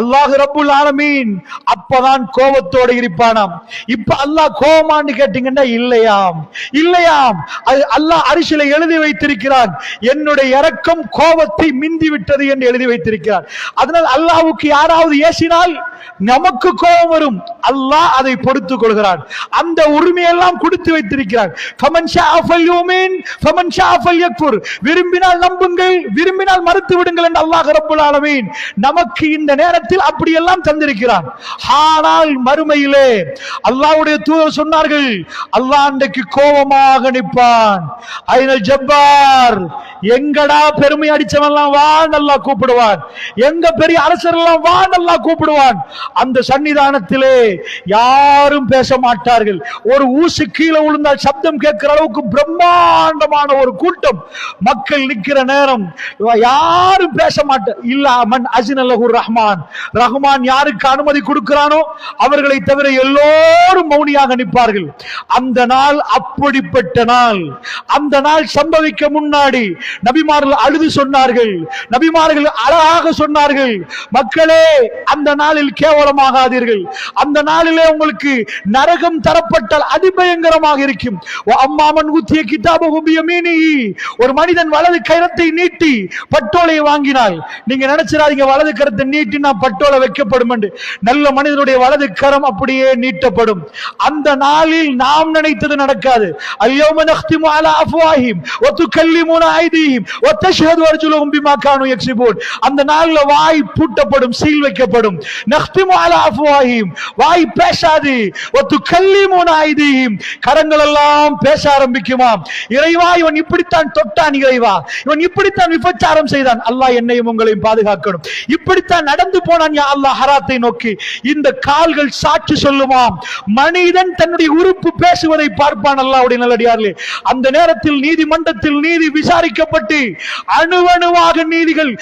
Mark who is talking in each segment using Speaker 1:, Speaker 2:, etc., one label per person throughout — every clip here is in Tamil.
Speaker 1: அல்லாஹ் ரபுல் ஆலமீன். அப்பதான் கோபத்தோடு இருப்பானாம். இப்ப அல்லாஹ் கோபமான்னு கேட்டீங்கன்னா இல்லையாம். இல்லையாம். அது அல்லாஹ் அரிசில எழுதி வைத்திருக்கிறான். என்னுடைய இறக்கம் கோபத்தை மிந்தி விட்டது என்று எழுதி வைத்திருக்கிறான். அதனால் அல்லாஹ்வுக்கு யாராவது ஏசினால் நமக்கு கோபம் வரும். அல்லாஹ் அதை பொறுத்துக் கொள்கிறான் அந்த உரிமையெல்லாம் கொடுத்து வைத்திருக்கிறான். ஃபமன் விரும்பினால் நம்புங்கள் விரும்பினால் மறுத்து விடுங்கள் என்று அல்லாஹ் ரப்புல் ஆலமீன் நமக்கு இந்த நேரத்தில் அப்படியெல்லாம் தந்திருக்கிறான். ஆனால் மறுமையிலே அல்லாஹ்வுடைய தூதர் சொன்னார்கள் அல்லாஹ் அன்றைக்கு கோபமாக நிற்பான். ஐனல் ஜப்பார் எங்கடா பெருமை அடிச்சவன்லாம் வா நல்லா கூப்பிடுவான். எங்க பெரிய அரசர் எல்லாம் வா நல்லா கூப்பிடுவான். அந்த சன்னிதானத்திலே யாரும் பேச மாட்டார்கள் ஒரு ஊசு கீழே விழுந்தால் சப்தம் கேட்கிற அளவுக்கு பிரம்மாண்டமான ஒரு கூட்டம் மக்கள் நிற்கிற நேரம். யாரும் பேச மாட்டார் இல்லாமன் அசினல்லஹுர் ரஹ்மான். ரஹ்மான் யாருக்கு அனுமதி கொடுக்கிறானோ அவர்களை தவிர எல்லோரும் மௌனியாக நிற்பார்கள். அந்த நாள் அப்படிப்பட்ட நாள். அந்த நாள் சம்பவிக்க முன்னாடி நபிமார்கள் அழுது சொன்னார்கள். நபிமார்கள் அழகாக சொன்னார்கள். மக்களே அந்த நாளில் கேவலமாகாதீர்கள். அந்த நாளிலே உங்களுக்கு நரகம் தரப்பட்டால் அதிபயங்கரமாக இருக்கும். அம்மாமன் ஊத்திய கிதாப மீனி ஒரு மனிதன் வலது கரத்தை நீட்டி பட்டோலை வாங்கினால் நீங்க நினைச்சிடாதீங்க வலது கரத்தை நீட்டினா பட்டோலை வைக்கப்படும் என்று. நல்ல மனிதனுடைய வலது கரம் அப்படியே நீட்டப்படும். அந்த நாளில் நாம் நினைத்தது நடக்காது. அல்யௌம நக்திமு அலா அஃப்வாஹிம் வ துகல்லிமுனா ஐதீஹிம் வ தஷ்ஹது அர்ஜுலுஹும் பிமா கானூ யக்ஸிபூன் அந்த நாளில் வாய் பூட்டப்படும் சீல் வைக்கப்படும். நக்திமு அலா அஃப்வாஹிம் வாய் வாய் பேசாது. ஒத்து கல்லி மூணாயுது கரங்கள் எல்லாம் பேச ஆரம்பிக்குமாம் இறைவா இவன் இப்படித்தான் தொட்டான் இறைவா. இவன் இப்படித்தான் விபச்சாரம் செய்தான். அல்லாஹ் என்னையும் உங்களையும் பாதுகாக்கணும். இப்படித்தான் நடந்து போனான் யா அல்லாஹ் ஹராத்தை நோக்கி. இந்த கால்கள் சாட்சி சொல்லுமாம் மனிதன் தன்னுடைய உறுப்பு பேசுவதை பார்ப்பான் அல்லாஹ்வுடைய நல்லடியார்களே. அந்த நேரத்தில் நீதிமன்றத்தில் நீதி விசாரிக்கப்பட்டு அணுவணுவாக நீதிகள்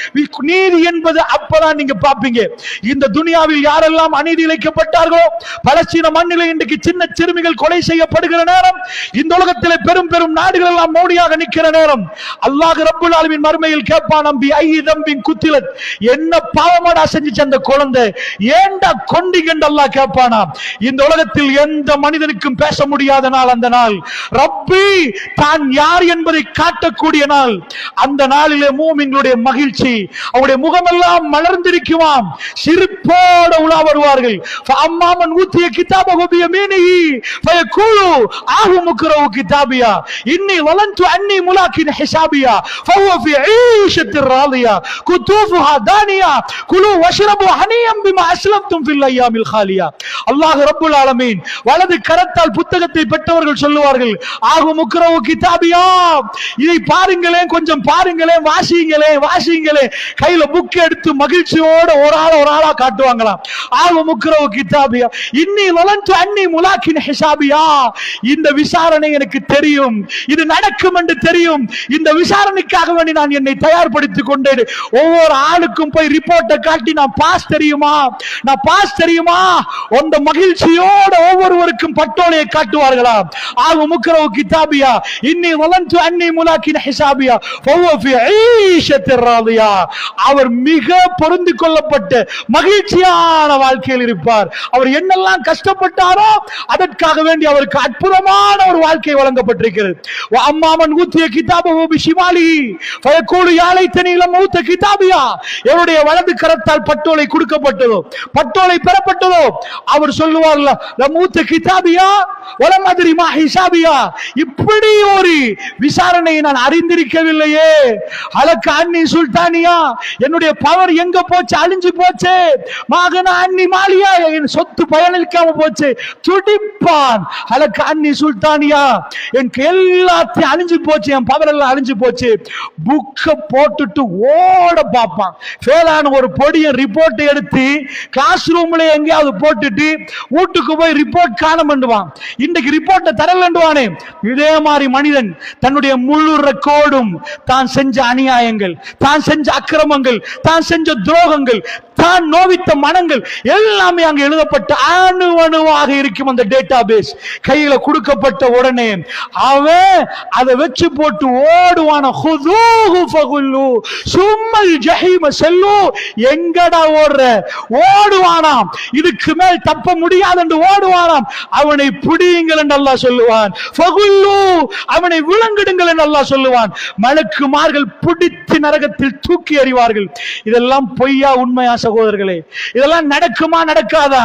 Speaker 1: நீதி என்பது அப்பதான் நீங்க பார்ப்பீங்க. இந்த துனியாவில் யாரெல்லாம் அநீதி இழைக்கப்பட்டார்களோ இருக்கிறதோ பலஸ்தீன மண்ணிலே இன்றைக்கு சின்ன சிறுமிகள் கொலை செய்யப்படுகிற நேரம் இந்த உலகத்திலே பெரும் பெரும் நாடுகள் எல்லாம் மோடியாக நிற்கிற நேரம். அல்லாஹ் ரப்புல் ஆலமின் மறுமையில் கேட்பான் நம்பி ஐ தம்பின் குத்திலத் என்ன பாவமாடா செஞ்சிச்சு அந்த குழந்தை? ஏண்டா கொண்டிகண்டு அல்லாஹ் கேட்பானா. இந்த உலகத்தில் எந்த மனிதனுக்கும் பேச முடியாத நாள் அந்த நாள். ரப்பி தான் யார் என்பதை காட்டக்கூடிய நாள். அந்த நாளிலே மூமின்களுடைய மகிழ்ச்சி அவருடைய முகமெல்லாம் மலர்ந்திருக்குமாம். சிரிப்போட உலா வருவார்கள். மாமன் ஊத்திய கிதாப மீனிஹி ஃபயகூலு ஆஹு முக்ரவு கிதாபியா இன்னி வலந்து அன்னி முலாக்கின் ஹிசாபியா ஃபஹுவ ஃபி ஈஷத்திர் ராதியா குதூஃபுஹா தானியா குலு வஷ்ரபு ஹனியம் பிமா அஸ்லம்தும் ஃபில் ஐயாமில் காலியா அல்லாஹ் ரப்புல் ஆலமீன் வலது கரத்தால் புத்தகத்தை பெற்றவர்கள் சொல்லுவார்கள் ஆகு முக்ரவு கிதாபியா இதை பாருங்களேன் கொஞ்சம் பாருங்களேன் வாசிங்களேன் வாசிங்களேன் கையில புக் எடுத்து மகிழ்ச்சியோட ஒரு ஆள் ஒரு ஆளா காட்டுவாங்களாம் ஆகு முக்ரவு கிதாபியா ஹிசாபியா? இன்னி வலந்து அன்னி முலாக்கின் ஹிசாபியா? இந்த விசாரணை எனக்கு தெரியும். இது நடக்கும் என்று தெரியும். இந்த விசாரணைக்காக வேண்டி நான் என்னை தயார்படுத்திக் கொண்டேன். ஒவ்வொரு ஆளுக்கும் போய் ரிப்போர்ட்டை காட்டி நான் பாஸ் தெரியுமா? நான் பாஸ் தெரியுமா? அந்த மகிழ்ச்சியோட ஒவ்வொருவருக்கும் பட்டோலையை காட்டுவார்களா? ஆக முக்கரவு கிதாபியா? இன்னி வலந்து அன்னி முலாக்கின் ஹிசாபியா? அவர் மிக பொருந்திக் கொள்ளப்பட்ட மகிழ்ச்சியான வாழ்க்கையில் இருப்பார். அவர் என்னெல்லாம் கஷ்டப்பட்டாரோ அதற்காக வேண்டி அவருக்கு அற்புதமான ஒரு வாழ்க்கை வழங்கப்பட்டிருக்கிறது. அம்மாமன் ஊத்திய கிதாபு பிஷிமாலி ஃபயக்கூலு யாலை தனியிலம் ஊத்த கிதாபியா என்னுடைய வலது கரத்தால் பட்டோலை கொடுக்கப்பட்டதோ பட்டோலை பெறப்பட்டதோ அவர் சொல்லுவார்ல மூத்த கிதாபியா வலம் மாதிரி ஹிசாபியா? இப்படி ஒரு விசாரணையை நான் அறிந்திருக்கவில்லையே. அலக்க அன்னி சுல்தானியா என்னுடைய பவர் எங்க போச்சு அழிஞ்சு போச்சு? மகன அன்னி மாலியா என் சொத்து பயனளிக்காம போச்சு. துடிப்பான். அலக்க அன்னி சுல்தானியா எனக்கு எல்லாத்தையும் அழிஞ்சு போச்சு என் பவர் எல்லாம் அழிஞ்சு போச்சு. புக்கை போட்டுட்டு ஓட பார்ப்பான். ஃபேலான ஒரு பொடிய ரிப்போர்ட் எடுத்து கிளாஸ் ரூம்ல எங்கேயாவது போட்டுட்டு வீட்டுக்கு போய் ரிப்போர்ட் காண பண்ணுவான். இன்னைக்கு ரிப்போர்ட்டை தரலண்டுவானே இதே மாதிரி மனிதன் தன்னுடைய முழு ரெக்கோர்டும் தான் செஞ்ச அநியாயங்கள் தான் செஞ்ச அக்கிரமங்கள் தான் செஞ்ச துரோகங்கள் தான் நோவித்த மனங்கள் எல்லாமே அங்கு எழுதப்பட்டு எழுதப்பட்ட அணு அணுவாக இருக்கும் அந்த டேட்டா பேஸ் கையில கொடுக்கப்பட்ட உடனே அவன் அதை வச்சு போட்டு ஓடுவான. சும்மல் ஜஹீம செல்லு எங்கடா ஓடுற? ஓடுவானாம். இதுக்கு மேல் தப்ப முடியாது என்று ஓடுவானாம். அவனை பிடியுங்கள் என்று அல்லாஹ் சொல்லுவான். அவனை விளங்கிடுங்கள் என்று அல்லாஹ் சொல்லுவான். மலக்குமார்கள் பிடித்து நரகத்தில் தூக்கி அறிவார்கள் இதெல்லாம் பொய்யா உண்மையா சகோதரர்களே இதெல்லாம் நடக்குமா நடக்காதா?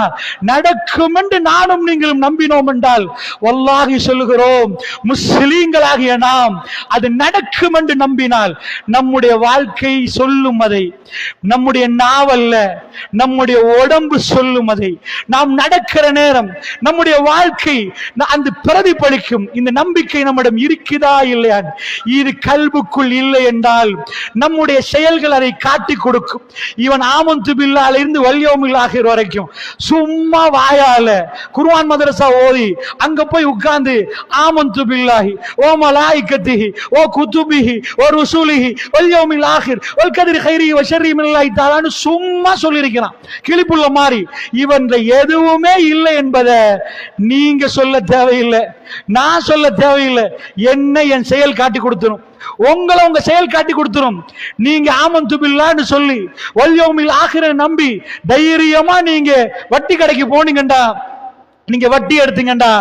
Speaker 1: நடக்கும் என்று நானும் நீங்களும் நம்பினோம் என்றால் வல்லாஹி சொல்லுகிறோம் முஸ்லீம்களாகிய நாம் அது நடக்கும் என்று நம்பினால் நம்முடைய வாழ்க்கை சொல்லும் அதை நம்முடைய நாவல்ல நம்முடைய உடம்பு சொல்லும் அதை நாம் நடக்கிற நேரம் நம்முடைய வாழ்க்கை அந்த பிரதிபலிக்கும். இந்த நம்பிக்கை நம்மிடம் இருக்குதா இல்லையா? இது கல்புக்குள் இல்லை என்றால் நம்முடைய செயல்கள் அதை காட்டி கொடுக்கும். இவன் ஆமந்து பில்லால இருந்து வல்யோமில் ஆகிற வரைக்கும். சும்மா வாயால குருவான் மதரசா ஓதி அங்க போய் உட்கார்ந்து ஆமந்து பில்லாஹி ஓ மலாயிக்கத்திஹி ஓ குத்துபிஹி ஓ ருசூலிஹி வல்யோமில் ஆகிர் வல் கதிர் ஹைரி வஷரி மினல்லாஹி தாலான்னு சும்மா சொல்லியிருக்கிறான். கிளிப்புள்ள மாதிரி இவன் எதுவுமே இல்லை என்பதை நீங்க சொல்ல தேவையில்லை. நான் சொல்ல தேவையில்லை. என்ன என் செயல் காட்டி கொடுத்துரும். உங்களை உங்க செயல் காட்டி கொடுத்துரும். நீங்க ஆமந்து சொல்லி வல்யோமில் ஆகிற நம்பி தைரியமா நீங்க வட்டி கடைக்கு போனீங்கண்டா. நீங்க வட்டி எடுத்தீங்கண்டா.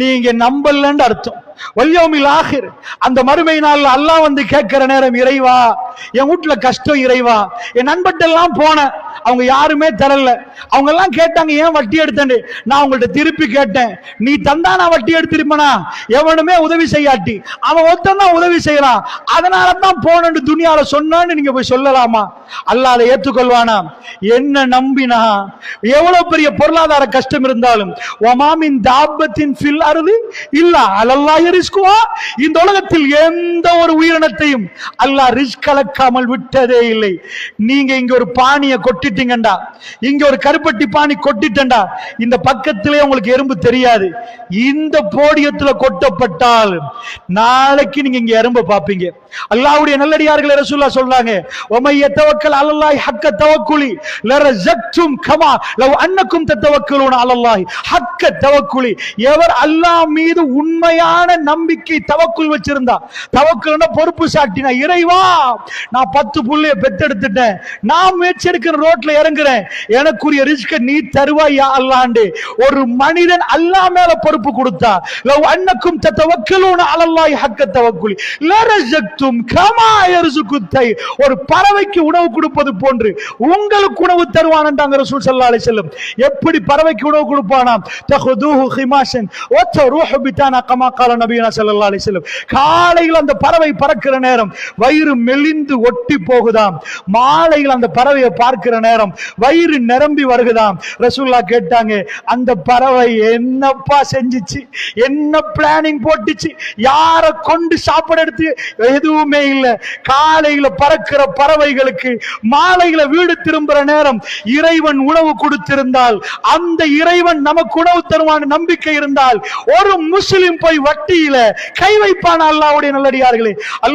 Speaker 1: நீங்க நம்பலன்னு அர்த்தம். வல்யோமில் ஆகிர் அந்த மறுமை நாள்ல அல்லாஹ் வந்து கேட்கிற நேரம் இறைவா என் வீட்டுல கஷ்டம் இறைவா. என் நண்பட்டெல்லாம் போனேன். அவங்க யாருமே தரல. அவங்க எல்லாம் கேட்டாங்க ஏன் வட்டி எடுத்தேன்னு? நான் உங்கள்ட்ட திருப்பி கேட்டேன். நீ தந்தா நான் வட்டி எடுத்திருப்பனா? எவனுமே உதவி செய்யாட்டி. அவன் ஒருத்தன் தான் உதவி செய்யறான். அதனால தான் போனேன்னு துணியால சொன்னான்னு நீங்க போய் சொல்லலாமா? அல்லாஹ் அதை ஏற்றுக்கொள்வானா என்ன நம்பினா எவ்வளவு பெரிய பொருளாதார கஷ்டம் இருந்தாலும் ஒமாமின் தாபத்தின் ஃபில் அருது இல்ல அலல்லாஹ் ரிஸ்குவா இந்த உலகத்தில் எந்த ஒரு உயிரினத்தையும் அல்லாஹ் ரிஸ்க் கலக்காமல் விட்டதே இல்லை. நீங்க இங்க ஒரு பானியை கொட்டிட்டீங்கடா இங்க ஒரு கருப்பட்டி பானி கொட்டிட்டேன்டா இந்த பக்கத்திலே உங்களுக்கு எறும்பு தெரியாது. இந்த போடியத்துல கொட்டப்பட்டால் நாளைக்கு நீங்க இங்க எறும்பை பாப்பீங்க அல்லாவுடைய நல்லடியார்கள் ரசூல்லா சொல்றாங்க உமைய தவக்கல் அலல்லாஹி ஹக்க தவக்குலி லரஜக்தும் கமா லவ் அன்னக்கும் தத்தவக்கலுன அலல்லாஹி ஹக்க தவக்குலி. எவர் அல்லாஹ் மீது உண்மையான நம்பிக்கை தவக்குல் வச்சிருந்தா தவக்குல்னா பொறுப்பு சாட்டினா இறைவா நான் பத்து புள்ளைய பெத்தெடுத்துட்டேன் நான் முயற்சி எடுக்கிற ரோட்ல இறங்குறேன் எனக்குரிய ரிஸ்க நீ தருவாயா அல்லாண்டு ஒரு மனிதன் அல்லாஹ் மேல பொறுப்பு கொடுத்தா லவ் அன்னக்கும் தத்தவக்கலுன அலல்லாய் ஹக்க தவக்குலி லரஜக்தும் கமா யர்சுக்கு தை ஒரு பறவைக்கு உணவு கொடுப்பது போன்று உங்களுக்கு உணவு தருவான்ன்றாங்க ரசூல் சல்லா அலி செல்லும் எப்படி பறவைக்கு உணவு கொடுப்பானாம் தஹுதுஹு ஹிமாஷன். வத்தருஹு பிதானா கமா கால நபீனா சல்லா அலி செல்லும் காலையில் அந்த பறவை பறக்கிற நேரம் வயிறு மெலிந்து ஒட்டி போகுதாம். மாலையில் அந்த பறவையை பார்க்கிற நேரம் வயிறு நிரம்பி வருகுதாம். ரசூல்லா கேட்டாங்க அந்த பறவை என்னப்பா செஞ்சிச்சு? என்ன பிளானிங் போட்டுச்சு? யாரை கொண்டு சாப்பாடு எடுத்து எதுவுமே இல்லை. காலையில பறக்கிற பறவைகளுக்கு மாலையில வீடு திரும்புற நேரம் இறைவன் உணவு கொடுத்திருந்தால் அந்த இறைவன் நமக்கு உணவு தருவான் நம்பிக்கை இருந்தால் ஒரு முஸ்லிம் போய் வட்டியில கை வைப்பான் அல்லாவுடைய நல்லடியார்களே. அல்லாஹ்